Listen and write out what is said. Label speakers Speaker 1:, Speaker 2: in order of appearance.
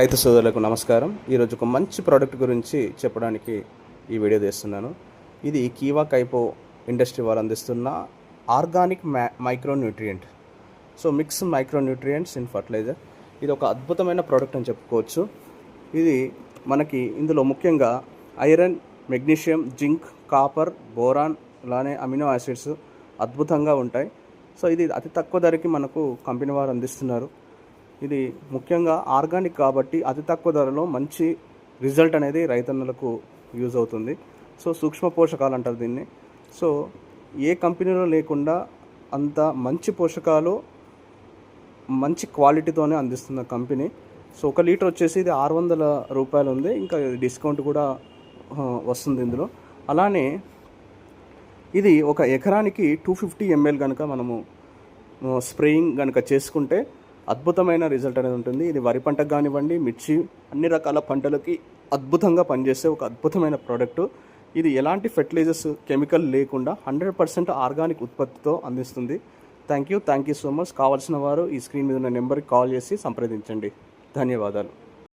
Speaker 1: రైతు సోదరులకు నమస్కారం. ఈరోజు ఒక మంచి ప్రోడక్ట్ గురించి చెప్పడానికి ఈ వీడియో తీస్తున్నాను. ఇది కీవా కైపో ఇండస్ట్రీ వారు అందిస్తున్న ఆర్గానిక్ మ్యా micro nutrient so mix micro nutrients in fertiliser. ఇది ఒక అద్భుతమైన ప్రోడక్ట్ అని చెప్పుకోవచ్చు. ఇది మనకి ఇందులో ముఖ్యంగా iron magnesium zinc copper boron అలానే అమినో యాసిడ్స్ అద్భుతంగా ఉంటాయి. సో ఇది అతి తక్కువ ధరకి మనకు కంపెనీ వారు అందిస్తున్నారు. ఇది ముఖ్యంగా ఆర్గానిక్ కాబట్టి అతి తక్కువ ధరలో మంచి రిజల్ట్ అనేది రైతన్నలకు యూజ్ అవుతుంది. సో సూక్ష్మ పోషకాలు అంటారు దీన్ని. సో ఏ కంపెనీలో లేకుండా అంత మంచి పోషకాలు మంచి క్వాలిటీతోనే అందిస్తున్న కంపెనీ. సో ఒక లీటర్ వచ్చేసి ఇది ఆరు వందల రూపాయలు ఉంది. ఇంకా డిస్కౌంట్ కూడా వస్తుంది ఇందులో. అలానే ఇది ఒక ఎకరానికి టూ ఫిఫ్టీ ఎంఎల్ కనుక మనము స్ప్రేయింగ్ కనుక చేసుకుంటే అద్భుతమైన రిజల్ట్ అనేది ఉంటుంది. ఇది వరి పంటకు కానివ్వండి మిర్చి అన్ని రకాల పంటలకి అద్భుతంగా పనిచేసే ఒక అద్భుతమైన ప్రోడక్ట్ ఇది ఎలాంటి ఫెర్టిలైజర్స్ కెమికల్ లేకుండా హండ్రెడ్ పర్సెంట్ ఆర్గానిక్ ఉత్పత్తితో అందిస్తుంది. Thank you thank you so much కావాల్సిన వారు ఈ స్క్రీన్ మీద ఉన్న నెంబర్కి కాల్ చేసి సంప్రదించండి. ధన్యవాదాలు.